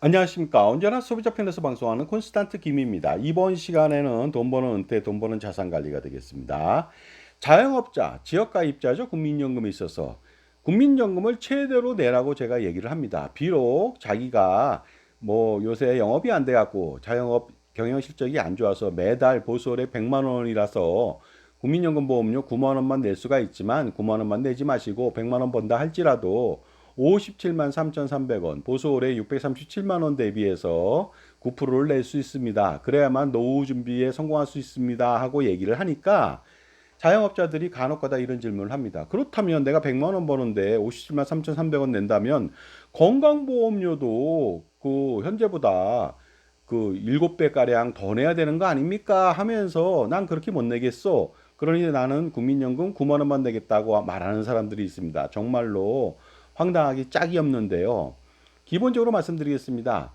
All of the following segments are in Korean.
안녕하십니까. 언제나 소비자 편에서 방송하는 콘스탄트 김입니다. 이번 시간에는 돈 버는 은퇴, 돈 버는 자산 관리가 되겠습니다. 자영업자, 지역가입자죠. 국민연금에 있어서 국민연금을 최대로 내라고 제가 얘기를 합니다. 비록 자기가 뭐 요새 영업이 안 돼갖고 자영업 경영 실적이 안 좋아서 매달 보수월에 100만 원이라서 국민연금 보험료 9만 원만 낼 수가 있지만 9만 원만 내지 마시고 100만 원 번다 할지라도 57만 3,300원, 보수월에 637만 원 대비해서 9%를 낼 수 있습니다. 그래야만 노후 준비에 성공할 수 있습니다. 하고 얘기를 하니까 자영업자들이 간혹가다 이런 질문을 합니다. 그렇다면 내가 100만 원 버는데 57만 3,300원 낸다면 건강보험료도 그 현재보다 그 7배 가량 더 내야 되는 거 아닙니까? 하면서 난 그렇게 못 내겠어. 그러니 나는 국민연금 9만 원만 내겠다고 말하는 사람들이 있습니다. 정말로 황당하기 짝이 없는데요. 기본적으로 말씀드리겠습니다.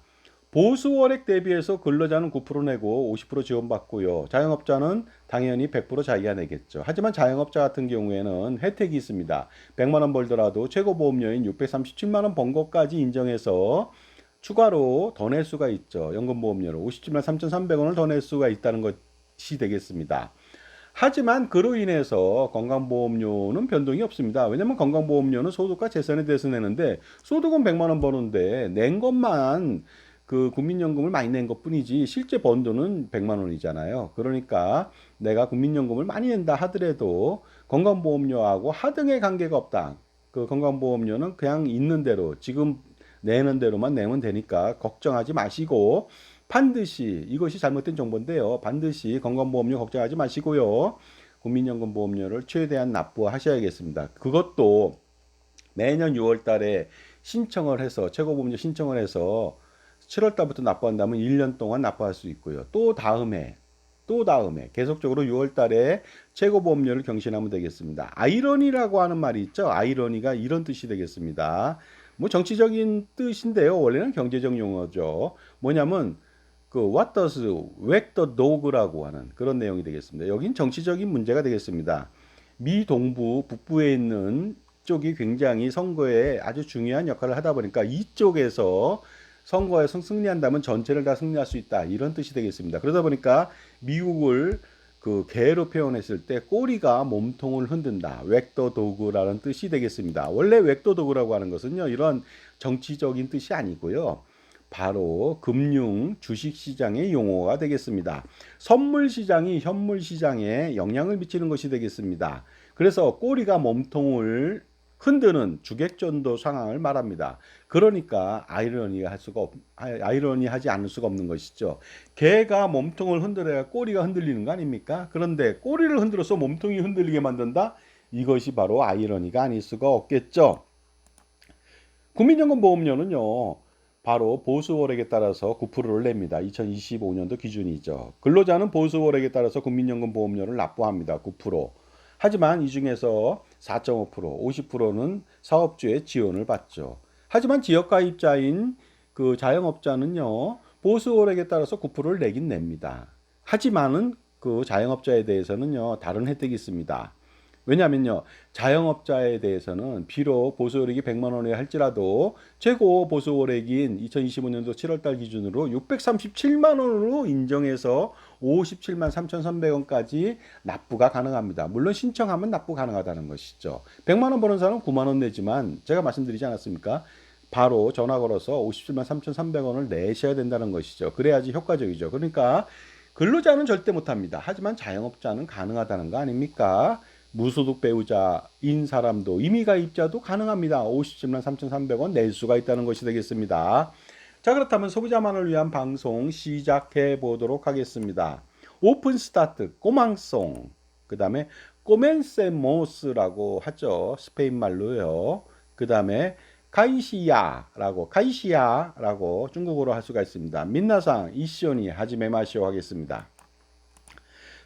보수 월액 대비해서 근로자는 9% 내고 50% 지원받고요. 자영업자는 당연히 100% 자기가 내겠죠. 하지만 자영업자 같은 경우에는 혜택이 있습니다. 100만 원 벌더라도 최고 보험료인 637만 원 번 것까지 인정해서 추가로 더 낼 수가 있죠. 연금보험료를 57만 3,300원을 더 낼 수가 있다는 것이 되겠습니다. 하지만 그로 인해서 건강보험료는 변동이 없습니다. 왜냐하면 건강보험료는 소득과 재산에 대해서 내는데 소득은 100만 원 버는데 낸 것만 그 국민연금을 많이 낸 것뿐이지 실제 번 돈은 100만 원이잖아요. 그러니까 내가 국민연금을 많이 낸다 하더라도 건강보험료하고 하등의 관계가 없다. 그 건강보험료는 그냥 있는 대로 지금 내는 대로만 내면 되니까 걱정하지 마시고 반드시 이것이 잘못된 정보인데요. 반드시 건강보험료 걱정하지 마시고요. 국민연금 보험료를 최대한 납부하셔야겠습니다. 그것도 매년 6월 달에 신청을 해서 최고보험료 신청을 해서 7월 달부터 납부한다면 1년 동안 납부할 수 있고요. 또 다음에 또 다음에 계속적으로 6월 달에 최고 보험료를 경신하면 되겠습니다. 아이러니라고 하는 말이 있죠. 아이러니가 이런 뜻이 되겠습니다. 뭐 정치적인 뜻인데요. 원래는 경제적 용어죠. 뭐냐면 그 what does wag the dog라고 하는 그런 내용이 되겠습니다. 여긴 정치적인 문제가 되겠습니다. 미 동부 북부에 있는 쪽이 굉장히 선거에 아주 중요한 역할을 하다 보니까 이쪽에서 선거에서 승리한다면 전체를 다 승리할 수 있다 이런 뜻이 되겠습니다. 그러다 보니까 미국을 그 개로 표현했을 때 꼬리가 몸통을 흔든다. 웩더 도그라는 뜻이 되겠습니다. 원래 웩더 도그라고 하는 것은요. 이런 정치적인 뜻이 아니고요. 바로 금융 주식 시장의 용어가 되겠습니다. 선물 시장이 현물 시장에 영향을 미치는 것이 되겠습니다. 그래서 꼬리가 몸통을 흔드는 주객전도 상황을 말합니다. 그러니까 아이러니가 할 수가 없, 아이러니하지 않을 수가 없는 것이죠. 개가 몸통을 흔들어야 꼬리가 흔들리는 거 아닙니까? 그런데 꼬리를 흔들어서 몸통이 흔들리게 만든다? 이것이 바로 아이러니가 아닐 수가 없겠죠. 국민연금 보험료는요. 바로 보수월액에 따라서 9%를 냅니다. 2025년도 기준이죠. 근로자는 보수월액에 따라서 국민연금 보험료를 납부합니다. 9%. 하지만 이 중에서 4.5%, 50%는 사업주의 지원을 받죠. 하지만 지역가입자인 그 자영업자는요, 보수월액에 따라서 9%를 내긴 냅니다. 하지만은 그 자영업자에 대해서는요, 다른 혜택이 있습니다. 왜냐하면요 자영업자에 대해서는 비록 보수월액이 100만 원에 할지라도 최고 보수월액인 2025년도 7월달 기준으로 637만 원으로 인정해서 57만 3,300원까지 납부가 가능합니다. 물론 신청하면 납부 가능하다는 것이죠. 100만 원 버는 사람은 9만 원 내지만 제가 말씀드리지 않았습니까? 바로 전화 걸어서 57만 3,300원을 내셔야 된다는 것이죠. 그래야지 효과적이죠. 그러니까 근로자는 절대 못합니다. 하지만 자영업자는 가능하다는 거 아닙니까? 무소득 배우자인 사람도 임의가입자도 가능합니다. 57만 3,300원 낼 수가 있다는 것이 되겠습니다. 자 그렇다면 소비자만을 위한 방송 시작해 보도록 하겠습니다. 오픈 스타트 꼬망송 그 다음에 꼬멘세모스라고 하죠. 스페인 말로요. 그 다음에 카이시야라고 카이시야라고 중국어로 할 수가 있습니다. 민나상 이시오니 하지메마시오 하겠습니다.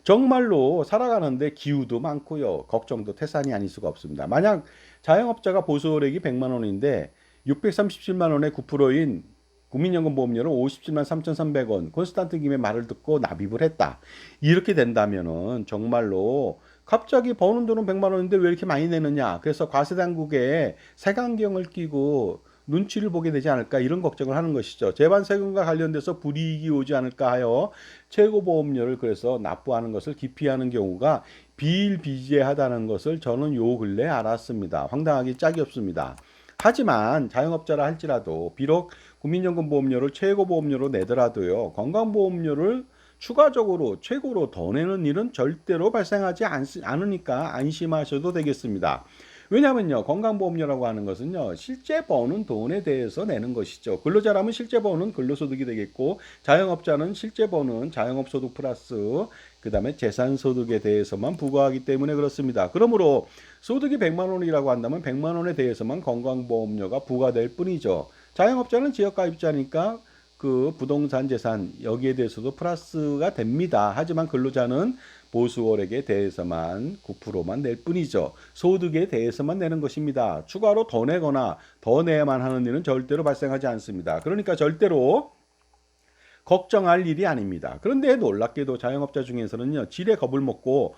정말로 살아가는데 기후도 많고요. 걱정도 태산이 아닐 수가 없습니다. 만약 자영업자가 보수월액이 100만 원인데 637만 원의 9%인 국민연금 보험료를 57만 3,300원 콘스탄트 김의 말을 듣고 납입을 했다. 이렇게 된다면은 정말로 갑자기 버는 돈은 100만 원인데 왜 이렇게 많이 내느냐. 그래서 과세 당국에 색안경을 끼고 눈치를 보게 되지 않을까 이런 걱정을 하는 것이죠. 재반 세금과 관련돼서 불이익이 오지 않을까 하여 최고 보험료를 그래서 납부하는 것을 기피하는 경우가 비일비재하다는 것을 저는 요 근래 알았습니다. 황당하기 짝이 없습니다. 하지만 자영업자라 할지라도 비록 국민연금보험료를 최고 보험료로 내더라도요 건강보험료를 추가적으로 최고로 더 내는 일은 절대로 발생하지 않, 않으니까 안심하셔도 되겠습니다. 왜냐하면요 건강보험료라고 하는 것은요 실제 버는 돈에 대해서 내는 것이죠. 근로자라면 실제 버는 근로소득이 되겠고 자영업자는 실제 버는 자영업소득 플러스 그 다음에 재산소득에 대해서만 부과하기 때문에 그렇습니다. 그러므로 소득이 100만 원이라고 한다면 100만 원에 대해서만 건강보험료가 부과될 뿐이죠. 자영업자는 지역가입자니까 그 부동산 재산 여기에 대해서도 플러스가 됩니다. 하지만 근로자는 보수월액에 대해서만 9%만 낼 뿐이죠. 소득에 대해서만 내는 것입니다. 추가로 더 내거나 더 내야만 하는 일은 절대로 발생하지 않습니다. 그러니까 절대로 걱정할 일이 아닙니다. 그런데 놀랍게도 자영업자 중에서는요, 지레 겁을 먹고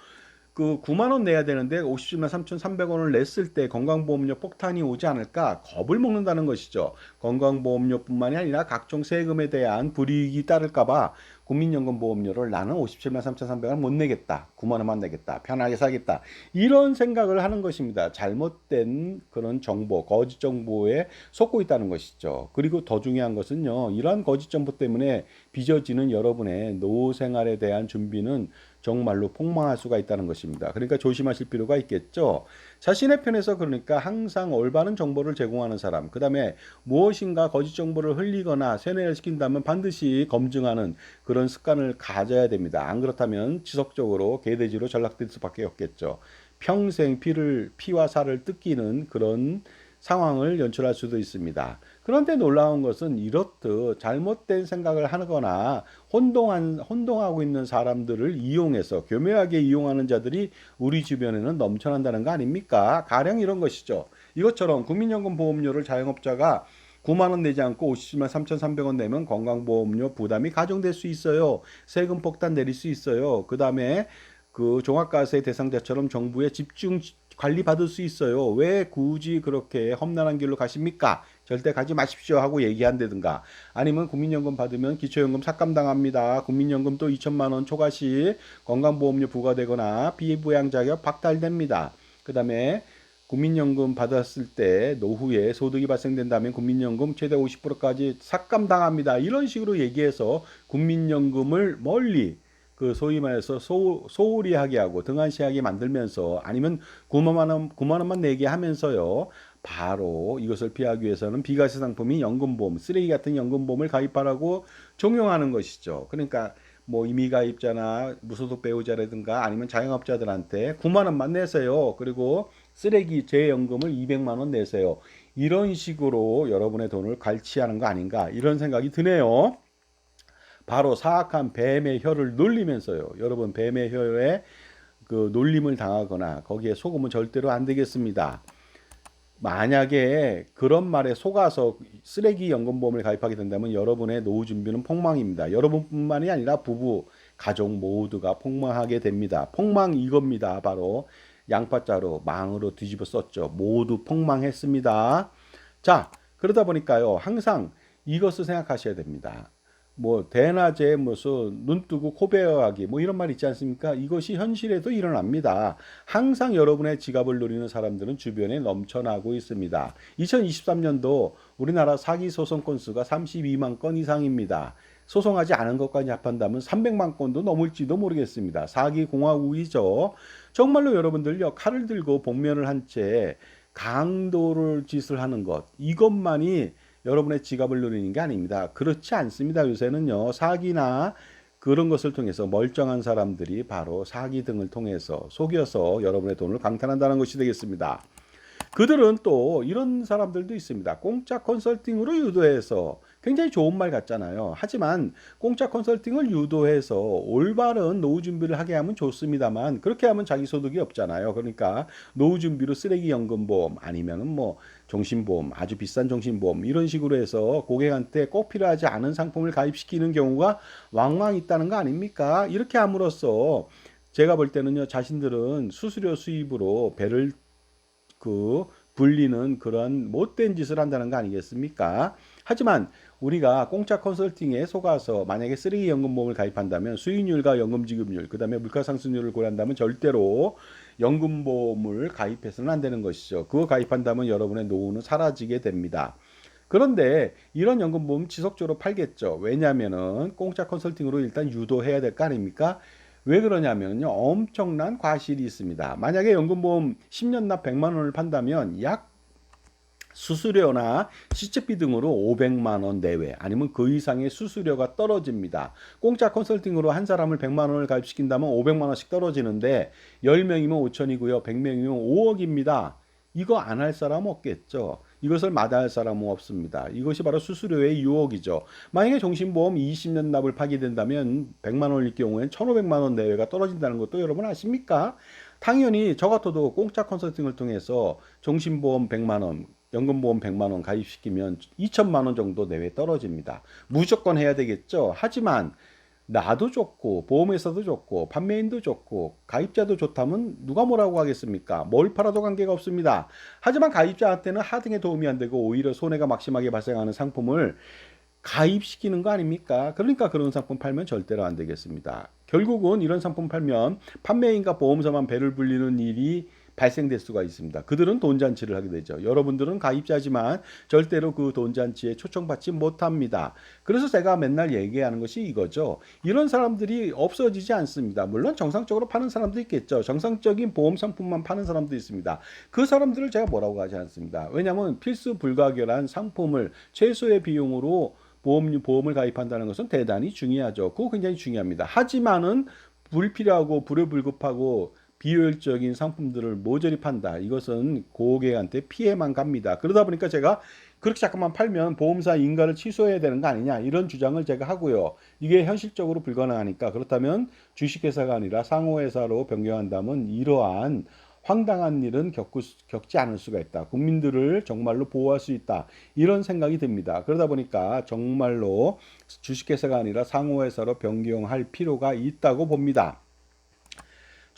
그 9만 원 내야 되는데 57만 3,300원을 냈을 때 건강보험료 폭탄이 오지 않을까 겁을 먹는다는 것이죠. 건강보험료뿐만이 아니라 각종 세금에 대한 불이익이 따를까봐 국민연금보험료를 나는 57만 3,300원 못 내겠다. 9만 원만 내겠다. 편하게 살겠다. 이런 생각을 하는 것입니다. 잘못된 그런 정보, 거짓 정보에 속고 있다는 것이죠. 그리고 더 중요한 것은요. 이러한 거짓 정보 때문에 빚어지는 여러분의 노후 생활에 대한 준비는 정말로 폭망할 수가 있다는 것입니다. 그러니까 조심하실 필요가 있겠죠. 자신의 편에서 그러니까 항상 올바른 정보를 제공하는 사람, 그 다음에 무엇인가 거짓 정보를 흘리거나 세뇌를 시킨다면 반드시 검증하는 그런 습관을 가져야 됩니다. 안 그렇다면 지속적으로 개돼지로 전락될 수밖에 없겠죠. 평생 피를 피와 살을 뜯기는 그런 상황을 연출할 수도 있습니다. 그런데 놀라운 것은 이렇듯 잘못된 생각을 하거나 혼동한 혼동하고 있는 사람들을 이용해서 교묘하게 이용하는 자들이 우리 주변에는 넘쳐난다는 거 아닙니까? 가령 이런 것이죠. 이것처럼 국민연금 보험료를 자영업자가 9만 원 내지 않고 50만 3,300원 내면 건강보험료 부담이 가중될 수 있어요. 세금 폭탄 내릴 수 있어요. 그 다음에 그 종합과세 대상자처럼 정부의 집중 관리 받을 수 있어요. 왜 굳이 그렇게 험난한 길로 가십니까? 절대 가지 마십시오 하고 얘기한다든가 아니면 국민연금 받으면 기초연금 삭감당합니다. 국민연금 또 2천만 원 초과 시 건강보험료 부과되거나 비부양 자격 박탈됩니다. 그 다음에 국민연금 받았을 때 노후에 소득이 발생된다면 국민연금 최대 50%까지 삭감당합니다. 이런 식으로 얘기해서 국민연금을 멀리 그 소위 말해서 소, 소홀히 하게 하고 등한시하게 만들면서 아니면 9만 원, 9만 원만 내게 하면서요. 바로 이것을 피하기 위해서는 비과세 상품인 연금보험, 쓰레기 같은 연금보험을 가입하라고 종용하는 것이죠. 그러니까 뭐 임의가입자나 무소속 배우자라든가 아니면 자영업자들한테 9만 원만 내세요. 그리고 쓰레기 재연금을 200만 원 내세요. 이런 식으로 여러분의 돈을 갈취하는 거 아닌가 이런 생각이 드네요. 바로 사악한 뱀의 혀를 놀리면서요. 여러분 뱀의 혀에 그 놀림을 당하거나 거기에 속으면 절대로 안 되겠습니다. 만약에 그런 말에 속아서 쓰레기 연금보험을 가입하게 된다면 여러분의 노후 준비는 폭망입니다. 여러분뿐만이 아니라 부부, 가족 모두가 폭망하게 됩니다. 폭망 이겁니다. 바로 양파자로 망으로 뒤집어 썼죠. 모두 폭망했습니다. 자, 그러다 보니까요. 항상 이것을 생각하셔야 됩니다. 뭐 대낮에 무슨 눈 뜨고 코 베어하기 뭐 이런 말 있지 않습니까? 이것이 현실에도 일어납니다. 항상 여러분의 지갑을 노리는 사람들은 주변에 넘쳐나고 있습니다. 2023년도 우리나라 사기 소송 건수가 32만 건 이상입니다. 소송하지 않은 것까지 합한다면 300만 건도 넘을지도 모르겠습니다. 사기 공화국이죠. 정말로 여러분들요 칼을 들고 복면을 한 채 강도를 짓을 하는 것 이것만이 여러분의 지갑을 누리는 게 아닙니다. 그렇지 않습니다. 요새는요, 사기나 그런 것을 통해서 멀쩡한 사람들이 바로 사기 등을 통해서 속여서 여러분의 돈을 강탈한다는 것이 되겠습니다. 그들은 또 이런 사람들도 있습니다. 공짜 컨설팅으로 유도해서 굉장히 좋은 말 같잖아요. 하지만 공짜 컨설팅을 유도해서 올바른 노후 준비를 하게 하면 좋습니다만 그렇게 하면 자기 소득이 없잖아요. 그러니까 노후 준비로 쓰레기 연금보험 아니면은 뭐 종신보험 아주 비싼 종신보험 이런 식으로 해서 고객한테 꼭 필요하지 않은 상품을 가입시키는 경우가 왕왕 있다는 거 아닙니까? 이렇게 함으로써 제가 볼 때는요 자신들은 수수료 수입으로 배를 그 불리는 그런 못된 짓을 한다는 거 아니겠습니까? 하지만 우리가 공짜 컨설팅에 속아서 만약에 쓰레기 연금보험을 가입한다면 수익률과 연금 지급률, 그 다음에 물가 상승률을 고려한다면 절대로 연금보험을 가입해서는 안 되는 것이죠. 그거 가입한다면 여러분의 노후는 사라지게 됩니다. 그런데 이런 연금보험 지속적으로 팔겠죠. 왜냐하면은 공짜 컨설팅으로 일단 유도해야 될 거 아닙니까? 왜 그러냐면요. 엄청난 과실이 있습니다. 만약에 연금보험 10년 납 100만 원을 판다면 약 수수료나 시책비 등으로 500만 원 내외 아니면 그 이상의 수수료가 떨어집니다. 공짜 컨설팅으로 한 사람을 100만 원을 가입시킨다면 500만 원씩 떨어지는데 10명이면 5천이고요. 100명이면 5억입니다. 이거 안 할 사람 없겠죠. 이것을 마다할 사람은 없습니다. 이것이 바로 수수료의 유혹이죠. 만약에 종신보험 20년 납을 파게 된다면 100만 원일 경우엔 1,500만 원 내외가 떨어진다는 것도 여러분 아십니까? 당연히 저 같아도 공짜 컨설팅을 통해서 종신보험 100만 원, 연금보험 100만 원 가입시키면 2천만 원 정도 내외 떨어집니다. 무조건 해야 되겠죠. 하지만 나도 좋고 보험회사도 좋고 판매인도 좋고 가입자도 좋다면 누가 뭐라고 하겠습니까? 뭘 팔아도 관계가 없습니다. 하지만 가입자한테는 하등에 도움이 안 되고 오히려 손해가 막심하게 발생하는 상품을 가입시키는 거 아닙니까? 그러니까 그런 상품 팔면 절대로 안 되겠습니다. 결국은 이런 상품 팔면 판매인과 보험사만 배를 불리는 일이 발생될 수가 있습니다. 그들은 돈잔치를 하게 되죠. 여러분들은 가입자지만 절대로 그 돈잔치에 초청받지 못합니다. 그래서 제가 맨날 얘기하는 것이 이거죠. 이런 사람들이 없어지지 않습니다. 물론 정상적으로 파는 사람도 있겠죠. 정상적인 보험 상품만 파는 사람도 있습니다. 그 사람들을 제가 뭐라고 하지 않습니다. 왜냐하면 필수 불가결한 상품을 최소의 비용으로 보험 보험을 가입한다는 것은 대단히 중요하죠. 그거 굉장히 중요합니다. 하지만은 불필요하고 불효불급하고 비효율적인 상품들을 모조리 판다. 이것은 고객한테 피해만 갑니다. 그러다 보니까 제가 그렇게 잠깐만 팔면 보험사 인가를 취소해야 되는 거 아니냐 이런 주장을 제가 하고요. 이게 현실적으로 불가능하니까 그렇다면 주식회사가 아니라 상호회사로 변경한다면 이러한 황당한 일은 겪을 수- 겪지 않을 수가 있다. 국민들을 정말로 보호할 수 있다. 이런 생각이 듭니다. 그러다 보니까 정말로 주식회사가 아니라 상호회사로 변경할 필요가 있다고 봅니다.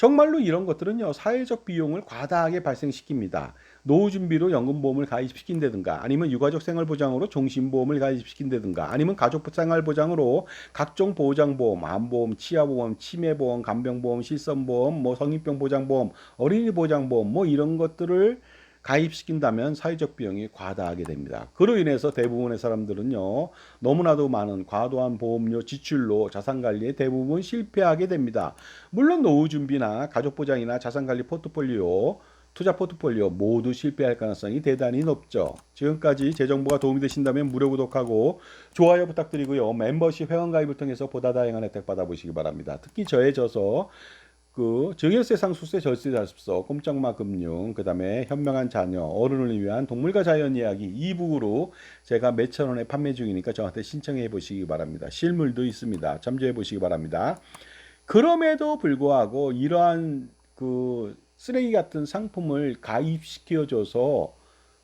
정말로 이런 것들은요 사회적 비용을 과다하게 발생시킵니다. 노후 준비로 연금보험을 가입시킨다든가 아니면 유가족 생활보장으로 종신보험을 가입시킨다든가 아니면 가족 생활보장으로 각종 보장보험, 암보험, 치아보험, 치매보험, 간병보험, 실손보험, 뭐 성인병 보장보험, 어린이 보장보험 뭐 이런 것들을 가입시킨다면 사회적 비용이 과다하게 됩니다. 그로 인해서 대부분의 사람들은요, 너무나도 많은 과도한 보험료 지출로 자산관리에 대부분 실패하게 됩니다. 물론 노후 준비나 가족 보장이나 자산관리 포트폴리오, 투자 포트폴리오 모두 실패할 가능성이 대단히 높죠. 지금까지 제 정보가 도움이 되신다면 무료 구독하고 좋아요 부탁드리고요. 멤버십 회원가입을 통해서 보다 다양한 혜택 받아보시기 바랍니다. 특히 저의 저서 그 증여세 상속세 절세 자습서 꼼짝마 금융 그다음에 현명한 자녀 어른을 위한 동물과 자연 이야기 2부로 제가 몇천 원에 판매 중이니까 저한테 신청해 보시기 바랍니다. 실물도 있습니다. 참조해 보시기 바랍니다. 그럼에도 불구하고 이러한 그 쓰레기 같은 상품을 가입시켜 줘서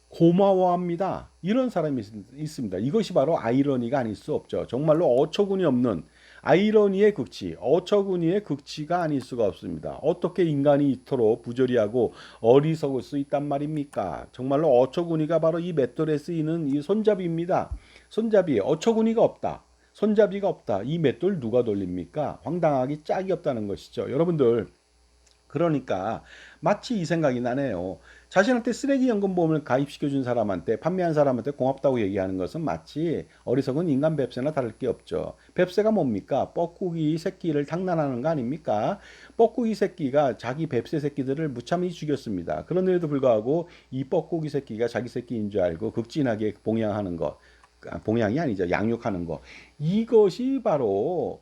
고마워합니다. 이런 사람이 있- 있습니다. 이것이 바로 아이러니가 아닐 수 없죠. 정말로 어처구니 없는 아이러니의 극치, 어처구니의 극치가 아닐 수가 없습니다. 어떻게 인간이 이토록 부조리하고 어리석을 수 있단 말입니까? 정말로 어처구니가 바로 이 맷돌에 쓰이는 이 손잡이입니다. 손잡이 어처구니가 없다. 손잡이가 없다. 이 맷돌 누가 돌립니까? 황당하기 짝이 없다는 것이죠. 여러분들 그러니까 마치 이 생각이 나네요. 자신한테 쓰레기 연금보험을 가입시켜준 사람한테 판매한 사람한테 고맙다고 얘기하는 것은 마치 어리석은 인간 뱁새나 다를 게 없죠. 뱁새가 뭡니까? 뻐꾸기 새끼를 장난하는 거 아닙니까? 뻐꾸기 새끼가 자기 뱁새 새끼들을 무참히 죽였습니다. 그런데도 불구하고 이 뻐꾸기 새끼가 자기 새끼인 줄 알고 극진하게 봉양하는 것, 아, 봉양이 아니죠. 양육하는 것. 이것이 바로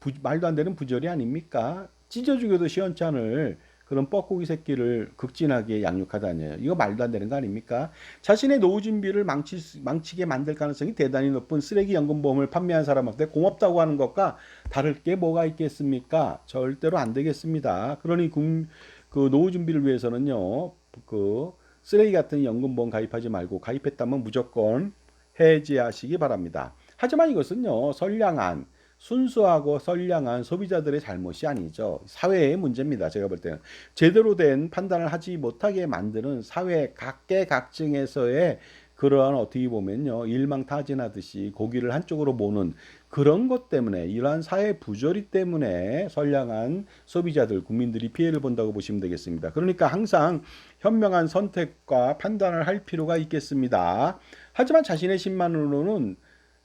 부- 말도 안 되는 부절이 아닙니까? 찢어 죽여도 시원찮을 그런 뻐꾸기 새끼를 극진하게 양육하다니요. 이거 말도 안 되는 거 아닙니까? 자신의 노후 준비를 망치, 망치게 만들 가능성이 대단히 높은 쓰레기 연금보험을 판매한 사람한테 고맙다고 하는 것과 다를 게 뭐가 있겠습니까? 절대로 안 되겠습니다. 그러니 국- 그 노후 준비를 위해서는요, 그 쓰레기 같은 연금보험 가입하지 말고 가입했다면 무조건 해지하시기 바랍니다. 하지만 이것은요, 선량한 순수하고 선량한 소비자들의 잘못이 아니죠. 사회의 문제입니다. 제가 볼 때는 제대로 된 판단을 하지 못하게 만드는 사회 각계각층에서의 그러한 어떻게 보면요 일망타진하듯이 고기를 한쪽으로 모는 그런 것 때문에 이러한 사회 부조리 때문에 선량한 소비자들 국민들이 피해를 본다고 보시면 되겠습니다. 그러니까 항상 현명한 선택과 판단을 할 필요가 있겠습니다. 하지만 자신의 신만으로는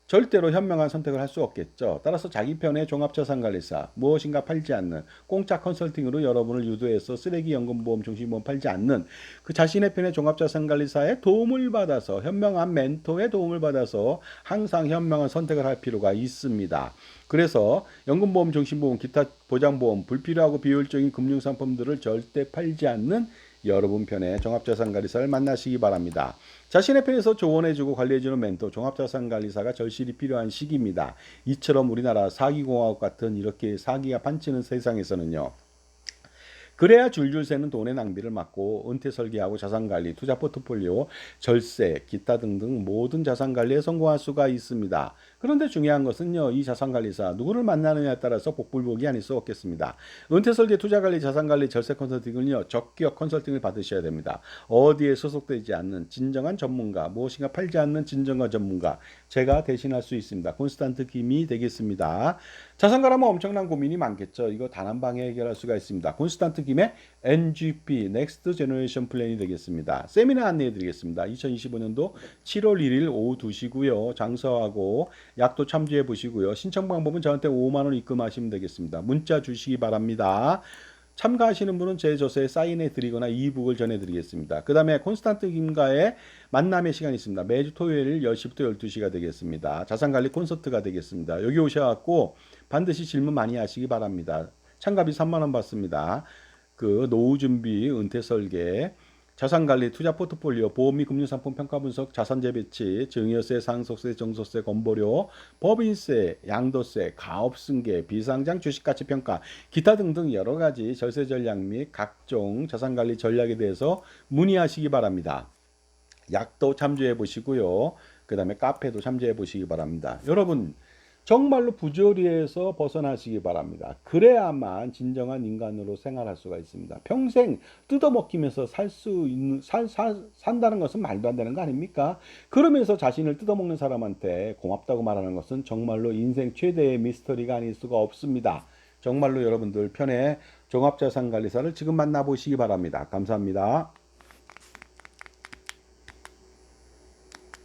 절대로 현명한 선택을 할 수 없겠죠. 따라서 자기 편의 종합자산 관리사 무엇인가 팔지 않는 공짜 컨설팅으로 여러분을 유도해서 쓰레기 연금보험 종신보험 팔지 않는 그 자신의 편의 종합자산 관리사의 도움을 받아서 현명한 멘토의 도움을 받아서 항상 현명한 선택을 할 필요가 있습니다. 그래서 연금보험, 종신보험, 기타 보장보험, 불필요하고 비효율적인 금융상품들을 절대 팔지 않는 여러분 편의 종합자산관리사를 만나시기 바랍니다. 자신의 편에서 조언해주고 관리해주는 멘토 종합자산관리사가 절실히 필요한 시기입니다. 이처럼 우리나라 사기공화국 같은 이렇게 사기가 판치는 세상에서는요. 그래야 줄줄 새는 돈의 낭비를 막고 은퇴 설계하고 자산 관리, 투자 포트폴리오, 절세, 기타 등등 모든 자산 관리에 성공할 수가 있습니다. 그런데 중요한 것은요, 이 자산 관리사 누구를 만나느냐에 따라서 복불복이 아닐 수 없겠습니다. 은퇴 설계, 투자 관리, 자산 관리, 절세 컨설팅은요, 적격 컨설팅을 받으셔야 됩니다. 어디에 소속되지 않는 진정한 전문가, 무엇인가 팔지 않는 진정한 전문가, 제가 대신할 수 있습니다. 콘스탄트 김이 되겠습니다. 자산가라면 엄청난 고민이 많겠죠. 이거 단 한 방에 해결할 수가 있습니다. 콘스탄트 김의 NGP Next Generation 플랜이 되겠습니다. 세미나 안내해 드리겠습니다. 2025년도 7월 1일 오후 2시고요. 장서하고 약도 참조해 보시고요. 신청 방법은 저한테 5만 원 입금하시면 되겠습니다. 문자 주시기 바랍니다. 참가하시는 분은 제 저서에 사인해 드리거나 이북을 전해 드리겠습니다. 그 다음에 콘스탄트 김과의 만남의 시간이 있습니다. 매주 토요일 10시부터 12시가 되겠습니다. 자산관리 콘서트가 되겠습니다. 여기 오셔갖고 반드시 질문 많이 하시기 바랍니다. 참가비 3만원 받습니다. 그 노후 준비, 은퇴 설계, 자산 관리, 투자 포트폴리오, 보험 및 금융상품 평가 분석, 자산 재 배치, 증여세, 상속세, 정소세, 건보료, 법인세, 양도세, 가업승계, 비상장 주식가치 평가, 기타 등등 여러 가지 절세 전략 및 각종 자산 관리 전략에 대해서 문의하시기 바랍니다. 약도 참조해 보시고요. 그 다음에 카페도 참조해 보시기 바랍니다. 여러분 정말로 부조리에서 벗어나시기 바랍니다. 그래야만 진정한 인간으로 생활할 수가 있습니다. 평생 뜯어먹기면서 살 수 있는 살, 살, 산다는 것은 말도 안 되는 거 아닙니까? 그러면서 자신을 뜯어먹는 사람한테 고맙다고 말하는 것은 정말로 인생 최대의 미스터리가 아닐 수가 없습니다. 정말로 여러분들 편에 종합자산관리사를 지금 만나보시기 바랍니다. 감사합니다.